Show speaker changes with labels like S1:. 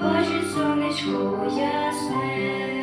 S1: Боже сонечко ясне.